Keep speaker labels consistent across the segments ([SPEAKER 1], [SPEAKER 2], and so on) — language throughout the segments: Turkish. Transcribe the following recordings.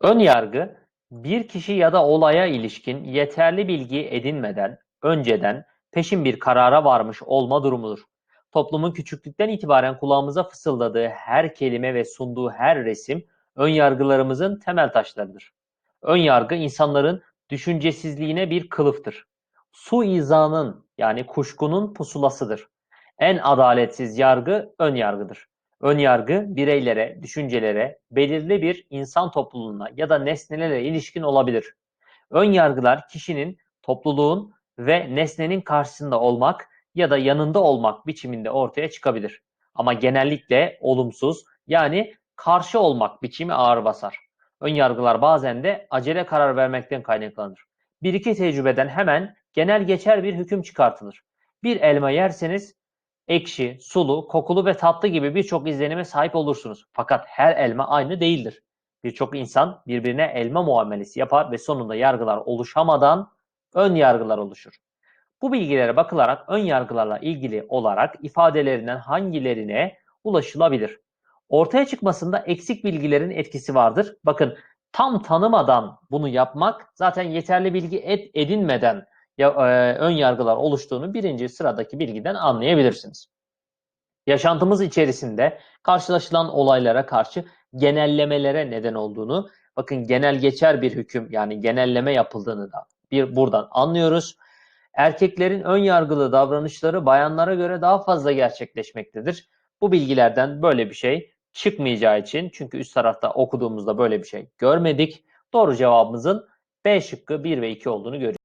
[SPEAKER 1] Ön yargı, bir kişi ya da olaya ilişkin yeterli bilgi edinmeden, önceden peşin bir karara varmış olma durumudur. Toplumun küçüklükten itibaren kulağımıza fısıldadığı her kelime ve sunduğu her resim ön yargılarımızın temel taşlarıdır. Ön yargı insanların düşüncesizliğine bir kılıftır. Suizanın yani kuşkunun pusulasıdır. En adaletsiz yargı ön yargıdır. Ön yargı bireylere, düşüncelere, belirli bir insan topluluğuna ya da nesnelere ilişkin olabilir. Ön yargılar kişinin, topluluğun ve nesnenin karşısında olmak ya da yanında olmak biçiminde ortaya çıkabilir. Ama genellikle olumsuz yani karşı olmak biçimi ağır basar. Ön yargılar bazen de acele karar vermekten kaynaklanır. Bir iki tecrübeden hemen genel geçer bir hüküm çıkartılır. Bir elma yerseniz ekşi, sulu, kokulu ve tatlı gibi birçok izlenime sahip olursunuz. Fakat her elma aynı değildir. Birçok insan birbirine elma muamelesi yapar ve sonunda yargılar oluşamadan ön yargılar oluşur. Bu bilgilere bakılarak ön yargılarla ilgili olarak ifadelerinden hangilerine ulaşılabilir? Ortaya çıkmasında eksik bilgilerin etkisi vardır. Bakın tam tanımadan bunu yapmak zaten yeterli bilgi ed edinmeden ya, e, ön yargılar oluştuğunu birinci sıradaki bilgiden anlayabilirsiniz. Yaşantımız içerisinde karşılaşılan olaylara karşı genellemelere neden olduğunu, bakın genel geçer bir hüküm yani genelleme yapıldığını da bir buradan anlıyoruz. Erkeklerin ön yargılı davranışları bayanlara göre daha fazla gerçekleşmektedir. Bu bilgilerden böyle bir şey çıkmayacağı için çünkü üst tarafta okuduğumuzda böyle bir şey görmedik. Doğru cevabımızın B şıkkı 1 ve 2 olduğunu görüyoruz.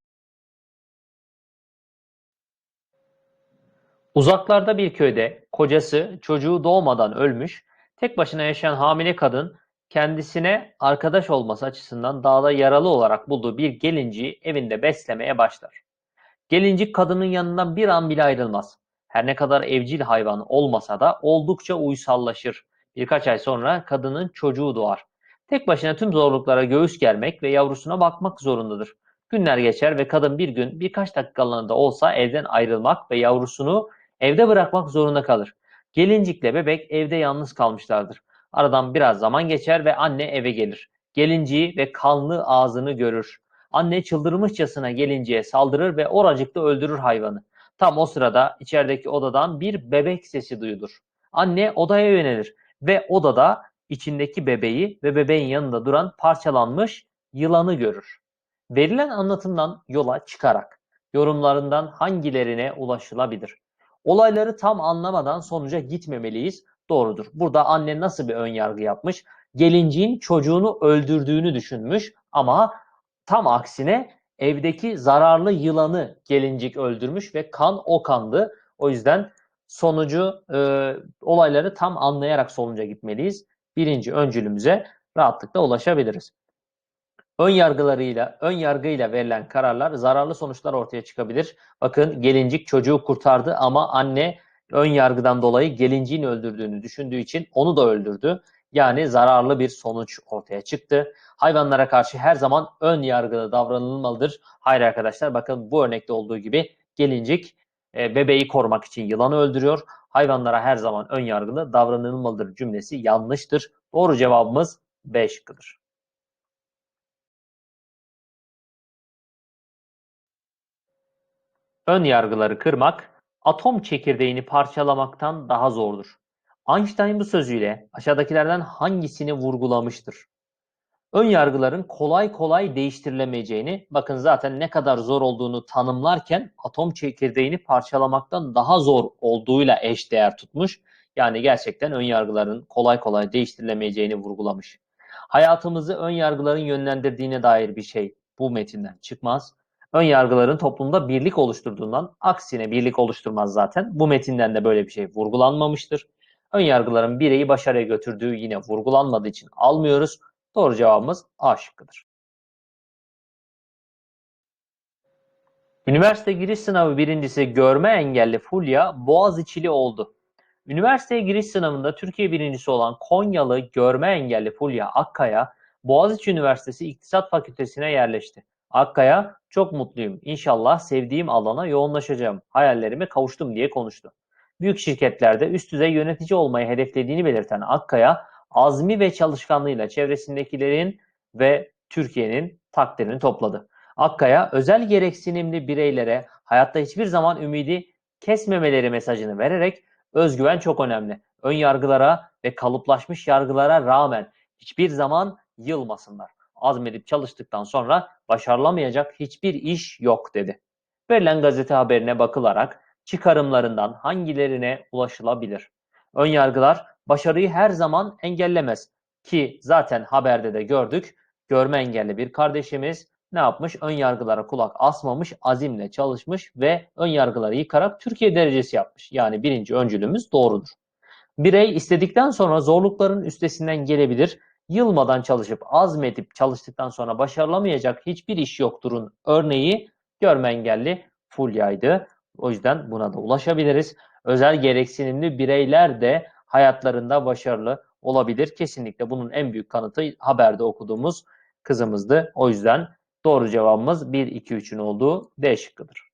[SPEAKER 1] Uzaklarda bir köyde kocası çocuğu doğmadan ölmüş, tek başına yaşayan hamile kadın kendisine arkadaş olması açısından dağda yaralı olarak bulduğu bir gelinciyi evinde beslemeye başlar. Gelincik kadının yanından bir an bile ayrılmaz. Her ne kadar evcil hayvan olmasa da oldukça uysallaşır. Birkaç ay sonra kadının çocuğu doğar. Tek başına tüm zorluklara göğüs germek ve yavrusuna bakmak zorundadır. Günler geçer ve kadın bir gün birkaç dakikalığına da olsa evden ayrılmak ve yavrusunu evde bırakmak zorunda kalır. Gelincikle bebek evde yalnız kalmışlardır. Aradan biraz zaman geçer ve anne eve gelir. Gelinciği ve kanlı ağzını görür. Anne çıldırmışçasına gelinciye saldırır ve oracıkta öldürür hayvanı. Tam o sırada içerideki odadan bir bebek sesi duyulur. Anne odaya yönelir ve odada içindeki bebeği ve bebeğin yanında duran parçalanmış yılanı görür. Verilen anlatımdan yola çıkarak yorumlarından hangilerine ulaşılabilir? Olayları tam anlamadan sonuca gitmemeliyiz. Doğrudur. Burada anne nasıl bir ön yargı yapmış? Gelinciğin çocuğunu öldürdüğünü düşünmüş ama tam aksine evdeki zararlı yılanı gelincik öldürmüş ve kan o kandı. O yüzden sonucu e, olayları tam anlayarak sonuca gitmeliyiz. Birinci öncülümüze rahatlıkla ulaşabiliriz. Ön yargılarıyla, ön yargıyla verilen kararlar zararlı sonuçlar ortaya çıkabilir. Bakın gelincik çocuğu kurtardı ama anne ön yargıdan dolayı gelinciğin öldürdüğünü düşündüğü için onu da öldürdü. Yani zararlı bir sonuç ortaya çıktı. Hayvanlara karşı her zaman ön yargılı davranılmalıdır. Hayır arkadaşlar bakın bu örnekte olduğu gibi gelincik e, bebeği korumak için yılanı öldürüyor. Hayvanlara her zaman ön yargılı davranılmalıdır cümlesi yanlıştır. Doğru cevabımız B şıkkıdır. Ön yargıları kırmak, atom çekirdeğini parçalamaktan daha zordur. Einstein bu sözüyle aşağıdakilerden hangisini vurgulamıştır? Ön yargıların kolay kolay değiştirilemeyeceğini, bakın zaten ne kadar zor olduğunu tanımlarken atom çekirdeğini parçalamaktan daha zor olduğuyla eşdeğer tutmuş. Yani gerçekten ön yargıların kolay kolay değiştirilemeyeceğini vurgulamış. Hayatımızı ön yargıların yönlendirdiğine dair bir şey bu metinden çıkmaz. Ön yargıların toplumda birlik oluşturduğundan aksine birlik oluşturmaz zaten. Bu metinden de böyle bir şey vurgulanmamıştır. Ön yargıların bireyi başarıya götürdüğü yine vurgulanmadığı için almıyoruz. Doğru cevabımız A şıkkıdır. Üniversite giriş sınavı birincisi görme engelli Fulya Boğaziçi'li oldu. Üniversiteye giriş sınavında Türkiye birincisi olan Konyalı görme engelli Fulya Akkaya, Boğaziçi Üniversitesi İktisat Fakültesine yerleşti. Akkaya, çok mutluyum. İnşallah sevdiğim alana yoğunlaşacağım. Hayallerime kavuştum diye konuştu. Büyük şirketlerde üst düzey yönetici olmayı hedeflediğini belirten Akkaya, azmi ve çalışkanlığıyla çevresindekilerin ve Türkiye'nin takdirini topladı. Akkaya özel gereksinimli bireylere hayatta hiçbir zaman ümidi kesmemeleri mesajını vererek özgüven çok önemli. Ön yargılara ve kalıplaşmış yargılara rağmen hiçbir zaman yılmasınlar. Azmedip çalıştıktan sonra başarılamayacak hiçbir iş yok dedi. Verilen gazete haberine bakılarak çıkarımlarından hangilerine ulaşılabilir? Ön yargılar başarıyı her zaman engellemez ki zaten haberde de gördük. Görme engelli bir kardeşimiz ne yapmış? Ön yargılara kulak asmamış, azimle çalışmış ve ön yargıları yıkarak Türkiye derecesi yapmış. Yani birinci öncülümüz doğrudur. Birey istedikten sonra zorlukların üstesinden gelebilir. Yılmadan çalışıp azmedip çalıştıktan sonra başarılamayacak hiçbir iş yokturun örneği görme engelli Fulya'ydı. O yüzden buna da ulaşabiliriz. Özel gereksinimli bireyler de hayatlarında başarılı olabilir. Kesinlikle bunun en büyük kanıtı haberde okuduğumuz kızımızdı. O yüzden doğru cevabımız 1, 2, 3'ün olduğu D şıkkıdır.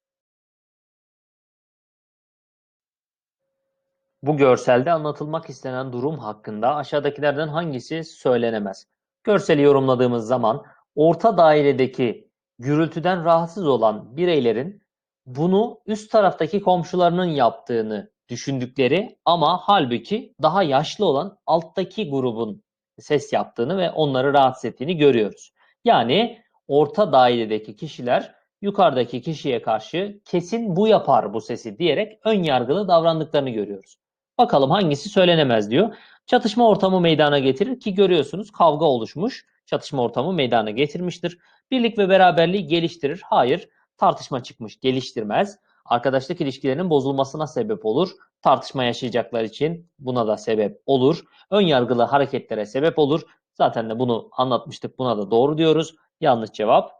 [SPEAKER 1] Bu görselde anlatılmak istenen durum hakkında aşağıdakilerden hangisi söylenemez? Görseli yorumladığımız zaman orta dairedeki gürültüden rahatsız olan bireylerin bunu üst taraftaki komşularının yaptığını düşündükleri ama halbuki daha yaşlı olan alttaki grubun ses yaptığını ve onları rahatsız ettiğini görüyoruz. Yani orta dairedeki kişiler yukarıdaki kişiye karşı kesin bu yapar bu sesi diyerek ön yargılı davrandıklarını görüyoruz. Bakalım hangisi söylenemez diyor. Çatışma ortamı meydana getirir ki görüyorsunuz kavga oluşmuş. Çatışma ortamı meydana getirmiştir. Birlik ve beraberliği geliştirir. Hayır. Tartışma çıkmış. Geliştirmez. Arkadaşlık ilişkilerinin bozulmasına sebep olur. Tartışma yaşayacaklar için buna da sebep olur. Ön yargılı hareketlere sebep olur. Zaten de bunu anlatmıştık. Buna da doğru diyoruz. Yanlış cevap.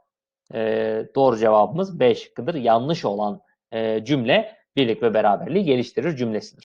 [SPEAKER 1] Ee, doğru cevabımız B şıkkıdır. Yanlış olan e, cümle birlik ve beraberliği geliştirir cümlesidir.